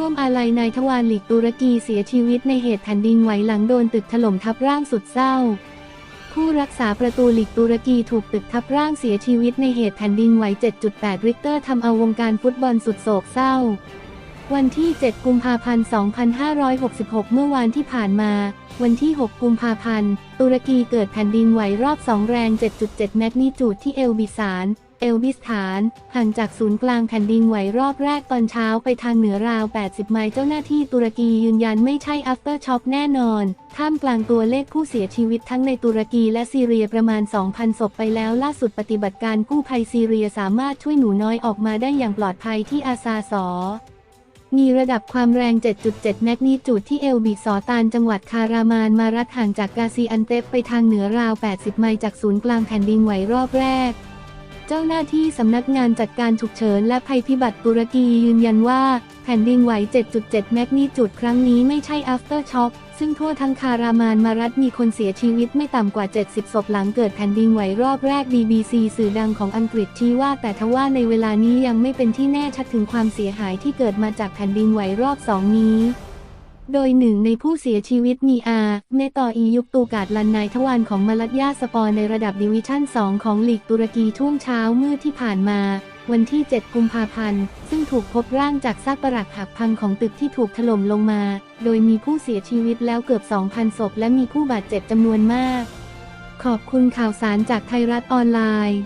ร่วมอาลัยนายทวารหลีกตุรกีเสียชีวิตในเหตุแผ่นดินไหวหลังโดนตึกถล่มทับร่างสุดเศร้า ผู้รักษาประตูหลีกตุรกีถูกตึกทับร่างเสียชีวิตในเหตุแผ่นดินไหว 7.8 ริกเตอร์ทำเอาวงการฟุตบอลสุดโศกเศร้า วันที่ 7 กุมภาพันธ์ 2566 เมื่อวานที่ผ่านมา วันที่ 6 กุมภาพันธ์ ตุรกีเกิดแผ่นดินไหวรอบ2แรง 7.7 แมกนิจูดที่เอลบิสาน เอลบิสถาน ห่างจากศูนย์กลางแผ่นดินไหวรอบแรกตอนเช้าไปทางเหนือราว 80 ไมล์เจ้าหน้าที่ตุรกียืนยันไม่ใช่ after shock แน่นอน ท่ามกลางตัวเลขผู้เสียชีวิตทั้งในตุรกีและซีเรียประมาณ 2,000 ศพไปแล้ว ล่าสุดปฏิบัติการกู้ภัยซีเรียสามารถช่วยหนูน้อยออกมาได้อย่างปลอดภัยที่อาซาสอมีระดับความแรง 7.7 แมกนิจูดที่เอลบิสอตานจังหวัดคารามานมารัดห่างจากกาซีอันเตปไปทางเหนือราว 80 ไมล์จากศูนย์กลางแผ่นดินไหวรอบแรก เจ้าหน้าที่สำนักงานจัดการฉุกเฉินและภัยพิบัติตุรกียืนยันว่าแผ่นดินไหว 7.7 แมกนิจูดครั้งนี้ไม่ใช่ after shock ซึ่งทั่วทั้งคารามานมารัดมีคนเสียชีวิตไม่ต่ำกว่า 70 ศพหลังเกิดแผ่นดินไหวรอบแรก BBC สื่อดังของอังกฤษชี้ว่าแต่ทว่าในเวลานี้ยังไม่เป็นที่แน่ชัดถึงความเสียหายที่เกิดมาจากแผ่นดินไหวรอบสองนี้ โดยหนึ่งในผู้เสียชีวิตมีอาเมตออียุคตูกาดลันนายทวารของมาลัดยาสปอร์ในระดับดิวิชั่น 2 ของลีกตุรกีช่วงเช้ามืดที่ผ่านมา วันที่ 7 กุมภาพันธ์ ซึ่งถูกพบร่างจากซากปรักหักพังของตึกที่ถูกถล่มลงมา โดยมีผู้เสียชีวิตแล้วเกือบ 2,000 ศพและมีผู้บาดเจ็บจำนวนมาก ขอบคุณข่าวสารจากไทยรัฐออนไลน์